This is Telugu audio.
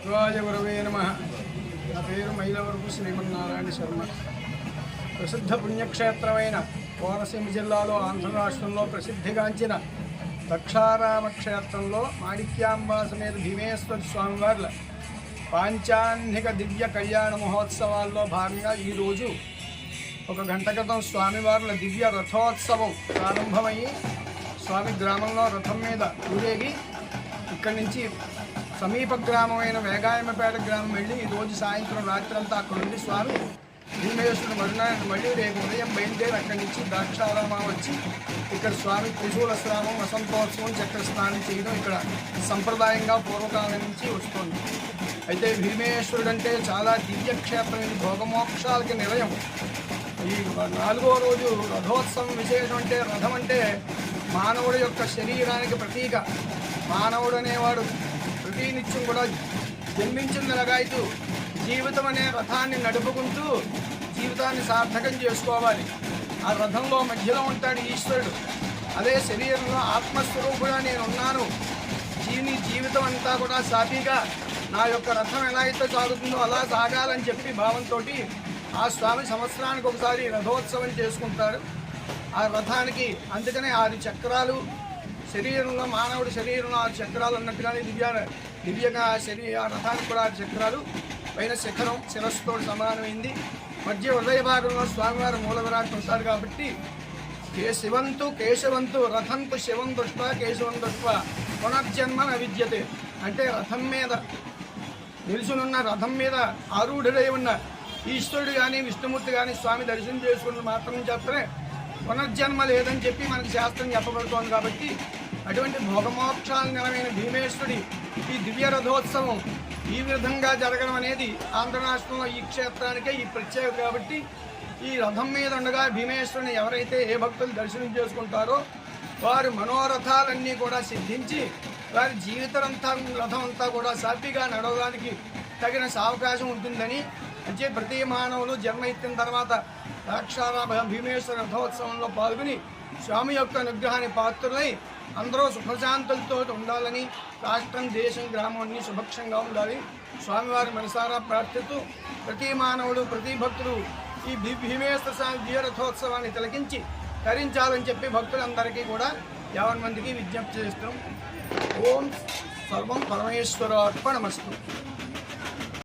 శివాయ గురవే నమ నా పేరు మైలవరపు శ్రీమన్నారాయణ శర్మ ప్రసిద్ధ పుణ్యక్షేత్రమైన కోనసీమ జిల్లాలో ఆంధ్ర రాష్ట్రంలో ప్రసిద్ధిగాంచిన దక్షారామ క్షేత్రంలో మాణిక్యాంబా సమేత భీమేశ్వర స్వామివార్ల పాంచాన్నిక దివ్య కళ్యాణ మహోత్సవాల్లో భాగంగా ఈరోజు ఒక గంట క్రితం స్వామివార్ల దివ్య రథోత్సవం ప్రారంభమయ్యి స్వామి గ్రామంలో రథం మీద ఊరేగి ఇక్కడి నుంచి సమీప గ్రామమైన వేగాయమపేట గ్రామం వెళ్ళి ఈరోజు రోజు సాయంత్రం రాత్రంతా అక్కడ ఉండి స్వామి భీమేశ్వరుడు మరునాడు మళ్ళీ రేపు ఉదయం బయలుదేరి అక్కడి నుంచి ద్రాక్షారామ వచ్చి ఇక్కడ స్వామి త్రిశూల స్రావం వసంతోత్సవం చక్ర స్నానం చేయడం ఇక్కడ సంప్రదాయంగా పూర్వకాలం నుంచి వస్తుంది. అయితే భీమేశ్వరుడు అంటే చాలా దివ్యక్షేత్రమైన భోగమోక్షాలకి నిలయం. ఈ నాలుగో రోజు రథోత్సవం విశేషం అంటే రథం అంటే మానవుడి యొక్క శరీరానికి ప్రతీక. మానవుడు అనేవాడు ప్రతినిత్యం కూడా జన్మించిన లగాయితూ జీవితం అనే రథాన్ని నడుపుకుంటూ జీవితాన్ని సార్థకం చేసుకోవాలి. ఆ రథంలో మధ్యలో ఉంటాడు ఈశ్వరుడు. అదే శరీరంలో ఆత్మస్వరూపుగా నేను ఉన్నాను దీని జీవితం అంతా కూడా సాఫీగా నా యొక్క రథం ఎలా అయితే సాగుతుందో అలా సాగాలని చెప్పి భావంతో ఆ స్వామి సంవత్సరానికి ఒకసారి రథోత్సవం చేసుకుంటారు ఆ రథానికి అందుకనే ఆరు చక్రాలు శరీరంలో మానవుడి శరీరంలో ఆరు చక్రాలు అన్నట్టుగానే దివ్య దివ్యంగా శరీర ఆ రథానికి కూడా ఆరు చక్రాలు. పైన శిఖరం శిరస్సుతో సమానమైంది. మధ్య హృదయ భాగంలో స్వామివారి మూలవిరాట్ ఉంటారు కాబట్టి కే శివంతు కేశవంతు రథంతు శివం దృష్ట కేశవం దృష్ట పునర్జన్మ విద్యతే అంటే రథం మీద నిలుచునున్న రథం మీద ఆరూఢుడై ఉన్న ఈశ్వరుడు కానీ విష్ణుమూర్తి కానీ స్వామి దర్శనం చేసుకున్న మాత్రం చెప్తే పునర్జన్మ లేదని చెప్పి మనకి శాస్త్రం చెప్పబడుతోంది కాబట్టి అటువంటి భోగమోక్షాంగనమైన భీమేశ్వరుడి ఈ దివ్య రథోత్సవం ఈ విధంగా జరగడం అనేది ఆంధ్ర రాష్ట్రంలో ఈ క్షేత్రానికే ఈ ప్రత్యేకత కాబట్టి ఈ రథం మీద ఉండగా భీమేశ్వరుని ఎవరైతే ఏ భక్తులు దర్శనం చేసుకుంటారో వారి మనోరథాలన్నీ కూడా సిద్ధించి వారి జీవితమంతా రథం అంతా కూడా సాఫీగా నడవడానికి తగిన అవకాశం ఉంటుందని అంటే ప్రతి మానవులు జన్మ ఎత్తిన తర్వాత ద్రాక్షారామ భీమేశ్వర రథోత్సవంలో పాల్గొని స్వామి యొక్క అనుగ్రహాన్ని పాత్రులై అందరూ సుఖశాంతులతో ఉండాలని రాష్ట్రం దేశం గ్రామాన్ని సుభక్షంగా ఉండాలి. స్వామివారి మనసారా ప్రార్థిస్తూ ప్రతి మానవుడు ప్రతి భక్తుడు ఈ భీ భీమేశ్వర స్వామి దివ్య రథోత్సవాన్ని తిలకించి తరించాలని చెప్పి భక్తులందరికీ కూడా యావన్ మందికి విజ్ఞప్తి చేస్తాం ఓం సర్వం పరమేశ్వరార్పణమస్తు.